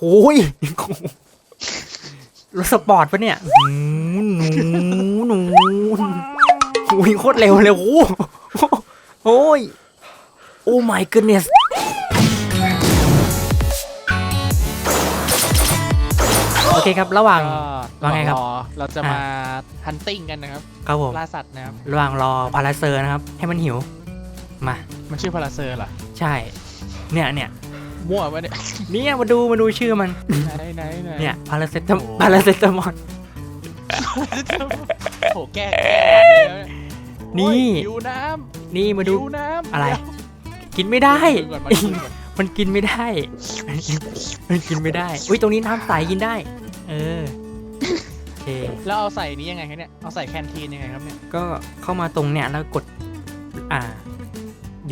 โอ้ยรถสปอร์ตปะเนี่ยหนูหนูหนูวิ่งโคตรเร็วเลยโอ้โหโอ้ยโอ้ my goodness โอเคครับ ระหว่างก็ว่าไงครับ อเราจะมาฮันติ้งกันนะครับครับผม ล่าสัตว์นะครับ ระหว่างรอพาราเซอร์นะครับ ให้มันหิว มา มันชื่อพาราเซอร์เหรอ ใช่ เนี่ยเนี่ย มั่วปะเนี่ยเนี่ยมาดูมาดูชื่อมัน ไหนไหนไหนเนี่ยพาราเซตามโอ้พาราเซตามอล โอ้แก้แก้เลยเนี่ยนี่ โอ้ยหิวน้นี่ำมาดู หิวน้ำอะไรเยวกินไม่ได้มาดูก่อนมาดูก่อนมันกินไม่ได้ มันกินไม่ได้ อุ้ยตรงนี้น้ำใสกินได้ เออโอเค แล้วเอาใส่นี้ยังไงครับเนี่ย เอาใส่แคนทีนยังไงครับเนี่ย ก็เข้ามาตรงเนี้ยแล้วกด อ่า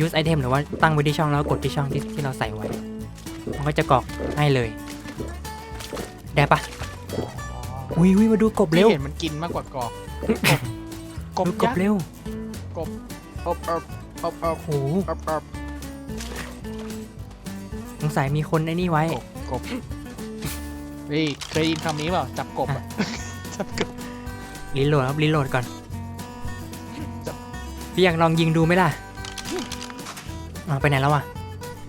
use item หรือว่าตั้งไว้ที่ช่องแล้วกดที่ช่องที่ที่เราใส่ไว้ มันก็จะกรอกให้เลย ได้ปะอุ้ยอุ้ยมาดูกบเร็วที่เห็นมันกินมากกว่ากอกกบดูกกบบยักษ์เร็วอบอบอบอบอบโอ้โหอบอบสงสัยมีคนไอ้นี่ไว้ กบกบเฮ้ยเคยได้ยินคำนี้เปล่าจับกบอะจับกบรีโหลดครับรีโหลดก่อนจับพี่อยากลองยิงดูไหมล่ะอ่าไปไหนแล้วอะ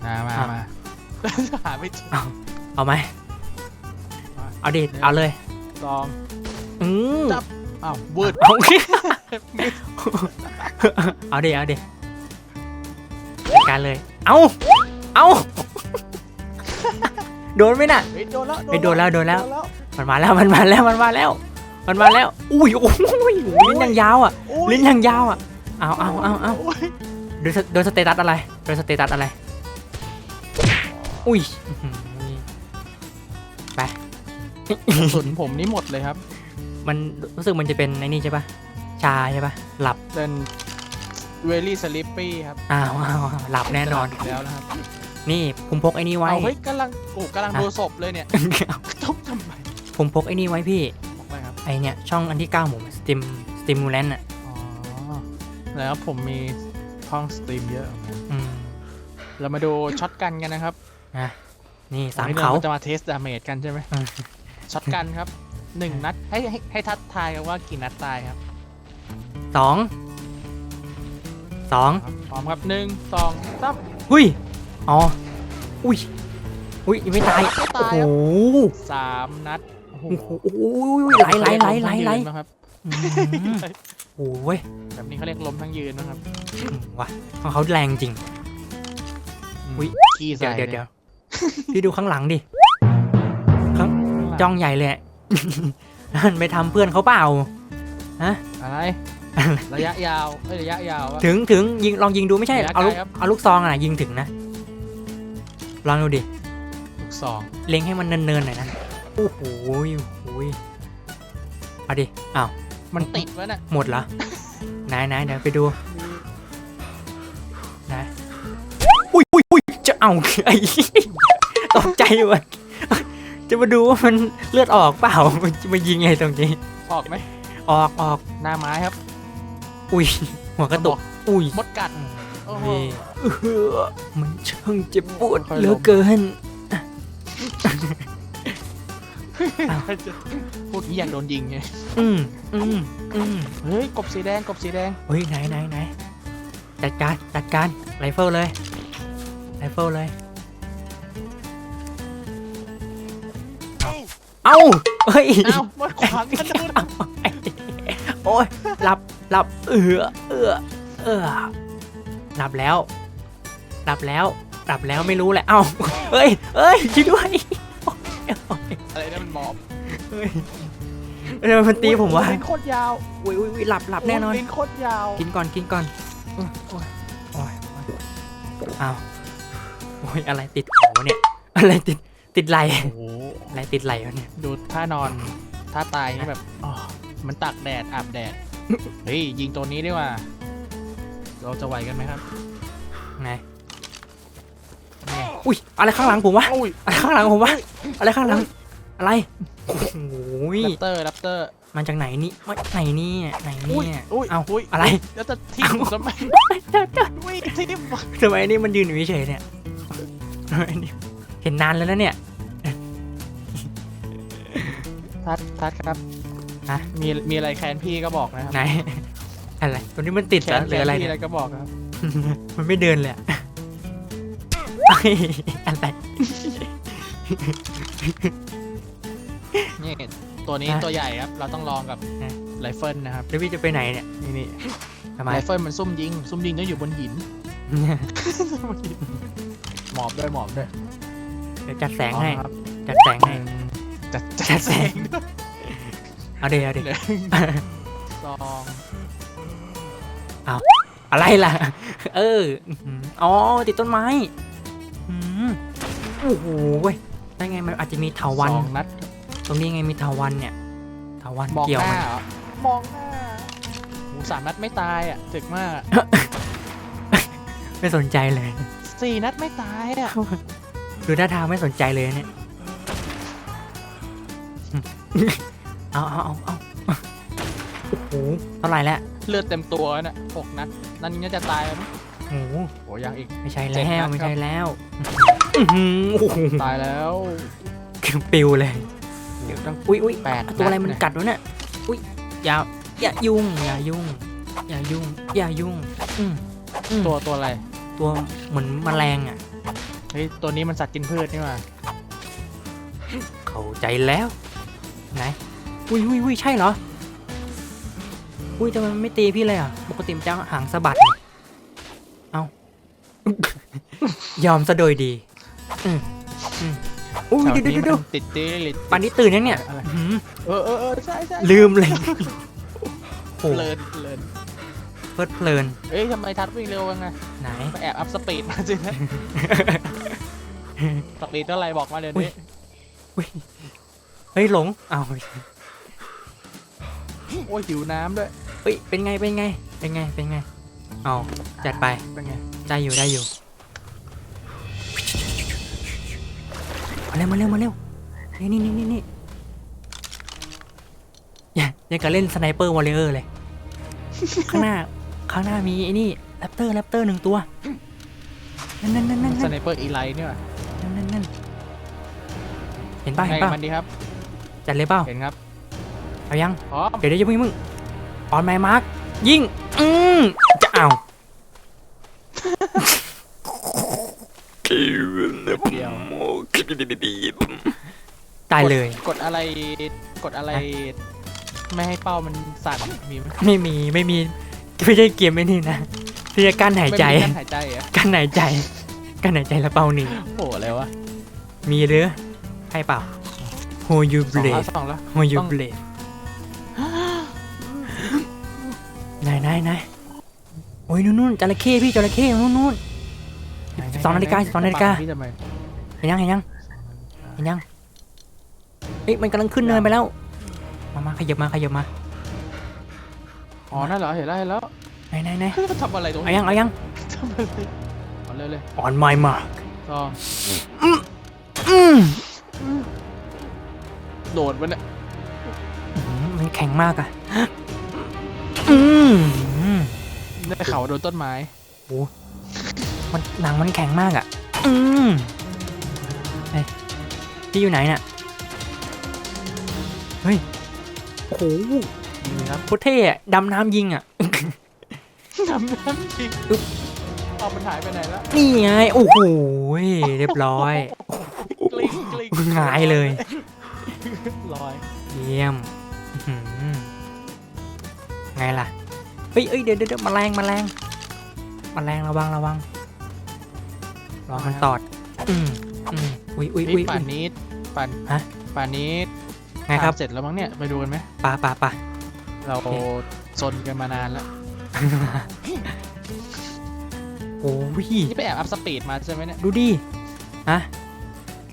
มามาอะมา หาไม่เจอเอาไหมมาเอาดิ เอาเลย ลอง อืมจับ อ้าววืดเอาเอาดิ เอาดิจัดการเลย เอาเอาโดนไหมน่ะ เฮ้ยโดนแล้วเฮ้ยโดนแล้วโดนแล้ว มันมาแล้ว มันมาแล้ว มันมาแล้ว มันมาแล้ว อุ้ยโอ้ยลิ้นยังยาวอะ โอ้ยลิ้นยังยาวอะ เอาเอาเอาเอาโอ้ยโดยสโดยสเตตัสอะไรโดยสเตตัสอะไร อุ้ยอื้อหือกระสุนผมนี่หมดเลยครับ มันรู้สึกมันจะเป็นในนี่ใช่ปะชาใช่ปะหลับเป็นเวลี่สลิปปี้ครับอ้าวอ้าวอ้าวหลับแน่นอน จะหลับอีกแล้วนะครับนี่ผมพกไอ้นี่ไว้ เอาเฮ้ยกำลังโอ้กำลังอะดูศพเลยเนี่ยต้องทำไมผมพกไอ้นี่ไว้พี่ บอกไปครับไอเนี่ยช่องอันที่9ผมสติมสติมูแลนอะอ๋อแล้วผมมีท่องสตรีมเยอะ อืมเรามาดูช็อตกันกันนะครับ นะนี่สามวันนี้เขารจะมาเทสดาเมจกันใช่ไหมอืมช็อตกันครับหนึ่งนัดให้ให้ให้ทัดทายกันว่ากี่นัดตายครับสองสองครับพร้อมครับหนึ่งสองสามหุ้ยอ๋ออุ้ยอุ้ยยังไม่ตายไม่โอ้ตายโหครับสามนัดโอ้โหโอ้โหโอ้ยไหลไหลไหลไหลไหลล้มทั้งยืนนะครับอืมโอ้ยแบบนี้เขาเรียกล้มทั้งยืนนะครับอืมว่ะของเขาแรงจริง อุ๊ย ขี้เดี๋ยใส่วเดี๋ยวเดี๋ยว พี่ดูข้างหลังดิข้างจ้จ้ององใหญ่เลยอะ นั่นไปทำเพื่อนเขาเปล่า อะไร ระยะยาวเอ้ยระยะยาวอะ ถึงถึงยิงลองยิงดูไม่ใช่ ระยะเอาลูกไกลครับ เอาลูกซองอะยิงถึงนะ ลองดูดิ ลูกสองเล็งให้มันเนินๆหน่อยนะ โอ้โหโอ้ยเอาดิ อ้าว มันติดไว้น่ะหมดเหรอ ไหนไหนเดี๋ยวไปดู เอาไอ้ตกใจว่ะจะมาดูว่ามันเลือดออกเปล่ามันจะมายิงไงตรงนี้ ออกไหมออกออกหน้าไม้ครับ อุ้ยหัวกระตุกอุ้ยมดกัดโอ้โหนี่เออมันช่างเจ็บปวดค่อยๆเหลือล้มเกินพูดนี้อยากโดนยิงไงอืมอืมอืมเฮ้ยกบสีแดงกบสีแดงเฮ้ยไหนไหนไหนจัดการจัดการไรเฟิลเลย ไรเฟิลเลย เอ้าเฮ้ย อ้าวมดขวางกันนู่นโอ้ยหลับหลับเออเออเออหลับแล้ว หลับแล้ว หลับแล้วไม่รู้แหละ เอ้าเฮ้ยเฮ้ยช่วยด้วยโอ๊ยอะไรนั่นมันหมอบเฮ้ยเออมันตีผมว่าโอ้ยลิ้นโคตรยาวอุ้ยอุ้ยอุ้ยหลับหลับแน่นอนโยลิ้นโคตรยาว กินก่อนกินก่อนโอ้ยโอ้ยโอ้ยโอ้ยอ้าว โอ้ยอะไรติดหัวเนี่ย อะไรติดติดไหลโอ้โหอะไรติดไหลวะเนี่ย ดูท่านอนท่าตายนี่แบบอ๋อมันตากแดดอาบแดด เฮ้ยยิงตัวนี้ดีกว่า เราจะไหวกันไหมครับไงอุ้ยอะไรข้างหลังผมวะ อุ้ยอะไรข้างหลังผมวะ อะไรข้างหลัง อะไร โอ้ย แรปเตอร์แรปเตอร์มันจากไหนนี่มาไหนเนี่ย ไหนอุ้ยเนี่ยอุ้ยเอ้าอุ้ยอะไร แล้วจะทิ้งผมทำไมอุ้ยทิ้งดิทำไมนี่มันยืนอยู่เฉยๆเนี่ยทำไมนี่ เห็นนานแล้วนะเนี่ยทัดทัดครับฮะมีมีอะไรแคนพี่ก็บอกนะครับไหนอะไรตัวนี้มันติดแคเหรอนหรืออะไรพี่เนี่ย อะไรก็บอกครับ มันไม่เดินเลยอะเอ้ยอะไร นี่ตัวนี้ฮะตัวใหญ่ครับ เราต้องลองกับฮะ ไรเฟิลนะครับแล้วพี่จะไปไหนเนี่ยนี่นี่ทำไม ไรเฟิลมันซุ่มยิง ซุ่มยิงต้องอยู่บนหินหม อบด้วยหมอบด้วยเดี๋ยวจัดแสงให้อ๋อครับจัดแสงให้ จัดจัจัดดแสแสงงด้วยเอาเดี๋ยวเอาเดี๋ยวหนึ่งสองอะไรล่ะ เอออื้อหืออ๋อ ติดต้นไม้อืมโอ้โหเว้ยได้ไงมันอาจจะมีเถาวันสองนัดตรงนี้ไงมีเถาวันเนี่ยเถาวันมองเกี่ยวหมัน้าน เหรอมองหน้าหมูสามนัดไม่ตายอะถึกมากอะ ไม่สนใจเลย สี่นัดไม่ตายอะดูท่าทางไม่สนใจเลยเนี่ย เอาเอาเอาเอาโอ้โหเท่าไหร่แล้วเลือดเต็มตัวน่ะหกนัดนั่นน่าจะตายแล้วมั้งโอ้โหโอ้ยังอีก ไม่ใช่เจ็ดแล้วนัดไม่ครับใช่แล้วอื้อหือโอ้โหตายแล้วปิวเลย เดี๋ยวต้อง อุ้ยอุ้ยแปดตัวอะไรนัดมันเนี่ยกัดวะเนี่ย อุ้ยอย่า อย่ายุ่ง อย่ายุ่ง อย่ายุ่ง อย่ายุ่งอืมอืมตัวตัวอะไร ตัวเหมือนแมลงอะ เฮ้ย ตัวนี้มันสัตว์กินพืชนี่หว่าเข้าใจแล้วไหนอุ้ยอุ้ยอุ้ยใช่เหรอ อุ้ยทำไมมันไม่ตีพี่เลยอะ ปกติมันจะหางสะบัดนี่เอายอมซะโดยดีอืมอืมอุ้ยแถวเดี๋ยวนี้เดี๋ยวเดี๋ยวมันติดตีลิตปันนี้ตื่นยังเนี่ยอะไรอื้อหือเออเออเออใช่ใช่ลืมเลยโอ้เพลินเพลิน เพลิดเพลินเอ้ยทำไมทัดวิ่งเร็วจังไงไหน ไปแอบอัพสปีดมาจริงนะสปีดเท่าไหร่บอกมาเดี๋ยวนี้ เฮ้ยหลงเอาโอ้ยหิวน้ำด้วย เฮ้ยเป็นไงเป็นไงเป็นไงเป็นไงเอาจัดไปเป็นไง ได้อยู่ได้อยู่มาเร็วมาเร็วมาเร็วนี่นี่นี่นี่นี่อย่าอย่ากับเล่นสไนเปอร์วอลเลอร์เลย ข้างหน้า ข้างหน้ามีไอ้นี่แรปเตอร์แรปเตอร์หนึ่งตัว นั่นนั่นนั่นนั่นสนั่นไนเปอร์อีไลท์นี่หว่านั่นนั่นนั่นเห็นป่ะไงเห็นป่ะมันดีครับ จัดเลยเปล่าเห็นครับ เอายัง พร้อม เดี๋ยวเดี๋ยวอย่าเพิ่งอย่าเพิ่งออนไมมาร์กยิงอืมจะเอาเดียวตายเลย กดอะไร กดอะไร ไม่ให้เป้ามันสั่นมีไหมไม่มีไม่มี ไม่ใช่เกมไม่นี่นะที่จะกั้นหายใจ ไม่มีการหายใจเหรอะกั้นหายใจ กั้นหายใจแล้วเป่าหนีโอ้โหอะไรวะมีหรือให้เปล่า Who you สองแล้ว blade สองแล้ว Who you ต้อง blade ไหนไหนไหนโอ้ยนู่นนู่นจระเข้พี่จระเข้นู่นนู่นสิบสองนาฬิกาสิบสองนาฬิกา พี่ทำไมเห็นยังเห็นยังเห็นยังเอ๊ะมันกำลังขึ้นเนินไปแล้ว มามาขยับมาขยับมา อ๋อ นั่นเหรอ เห็นแล้วเห็นแล้วไหนไหนไหนทำอะไรตรงเอานี้ยังเอายัง ทำอะไรเอาเลยเลย on my mark สองอืมโดดมันเนี่ยอื้อหือมันแข็งมากอะอืมได้เข่าโดนต้นไม้ มันหนังมันแข็งมากอะอืมเฮ้ยพี่อยู่ไหนน่ะเฮ้ยโอ้โห นี่ครับโคตรเท่อะดำน้ำยิงอะทำน้ำจริงอึ๊บเอามันหายไปไหนแล้วนี่ไง โอ้โหเรียบร้อยกลิ้งกลิ้งหงายเลย ลอย เยี่ยมอื้อหือไงล่ะ เฮ้ยเอ้ยเดี๋ยวเดี๋ยวเดี๋ยวแมลงแมลงแมลงระวังระวังรอมันตอด อืมอืมอุ้ยอุ้ยอุ้ยนี่ป่านนี้ป่านฮะ ป่านนี้ไงครับ ทำเสร็จแล้วมั้งเนี่ย ไปดูกันไหมปลาปลาปลา เราโอเคซนกันมานานแล้ว โอ้ยนี่ไปแอบอัพสปีดมาใช่ไหมเนี่ยดูดิฮะ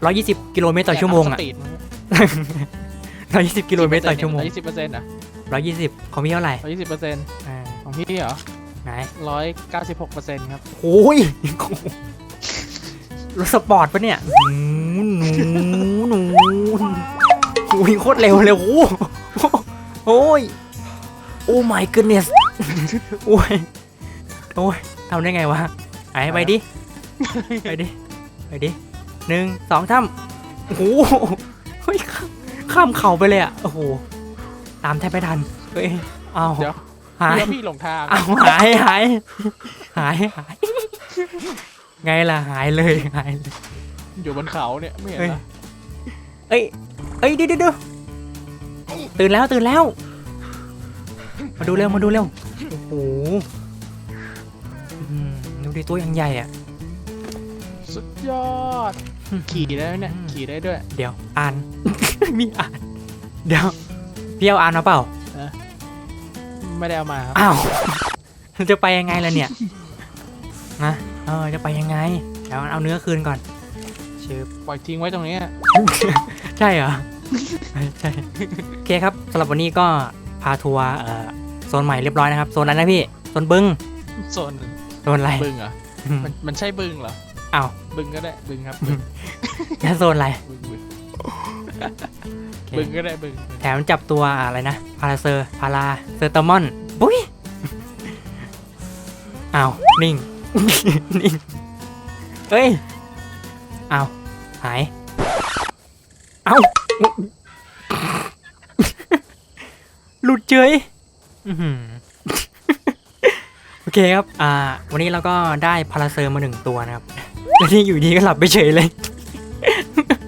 ร้อยยี่สิบกิโลเมตรต่อชั่วโมงแบอะอัพสปีดมาร้อยยี่สิบกิโลเมตรต่อชั่วโมงยี่สิบเปอร์เซ็นต์อะร้อยยี่สิบของพี่เท่าไหร่ร้อยยี่สิบเปอร์เซ็นต์อ่าของพี่เหรอไหนร้อยเก้าสิบหกเปอร์เซ็นต์ครับโอ้ยรถสปอร์ตปะเนี่ยหนูหนูหนูอุ้ยโคตรเร็วเลยโอ้โหโอ้ย โอ้ my goodness โอ้ยโอ้ยทำได้ไงวะไอ้ไปดิ ไปดิ ไปดิหนึ่งสองท่ำโอ้โหเฮ้ยข้ามเขาไปเลยอะ โอ้โห ตามแทบไม่ทัน เฮ้ย เอาเดี๋ยว หาย เดี๋ยวพี่หลงทางเอาหายหายหายหาย ไงล่ะหายเลยหายเลย อยู่บนเขาเนี่ยไม่เห็นเฮ้ยเหรอเอ้ย เอ้ยเดี๋ยวเดี๋ยวเดี๋ยวตื่นแล้วตื่นแล้ว มาดูเร็วมาดูเร็วโอ้โหอืมดูดิตัวยังใหญ่อะ สุดยอด ขี่ได้ไหมเนี่ย ขี่ได้ด้วย เดี๋ยวอ่าน มีอ่าน เดี๋ยวพี่เอาอ่านมาเปล่าไม่ได้เอามาครับอ้าวจะไปยังไงล่ะเนี่ยนะเออจะไปยังไงเดี๋ยวเอาเนื้อคืนก่อนชื่อปล่อยทิ้งไว้ตรงนี้อะใช่เหรอใช่โอเคครับสำหรับวันนี้ก็พาทัวร์เอ่อ โซนใหม่เรียบร้อยนะครับ โซนอะไรนะพี่ โซนบึง โซนโซนอะไร บึงเหรออืมมันมันใช่บึงเหรออ้าว บึงก็ได้ บึงครับ บึงแล้วโซนอะไร บึงบึงโอเคบึงก็ได้บึงแถมจับตัวอะไรนะ พาราเซอร์ พาราเซอร์ตามอน บุ้ยอ้าวนิ่ง นิ่ง เอ้ยอ้าวหาย เอ้าหลุดเฉยอื้อหือ โอเคครับ อ่า วันนี้เราก็ได้พาราเซอร์มาหนึ่งตัวนะครับแล้วที่อยู่ดีก็หลับไปเฉยเลย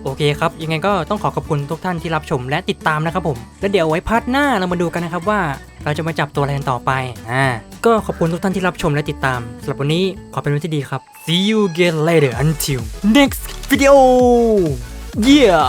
โอเคครับ ยังไงก็ต้องขอขอบคุณทุกท่านที่รับชมและติดตามนะครับผม แล้วเดี๋ยวไว้พาร์ทหน้าเรามาดูกันนะครับว่า เราจะมาจับตัวอะไรกันต่อไป อ่า ก็ขอบคุณทุกท่านที่รับชมและติดตามสำหรับวันนี้ขอเป็นวันที่ดีครับ see you again later until next video yeah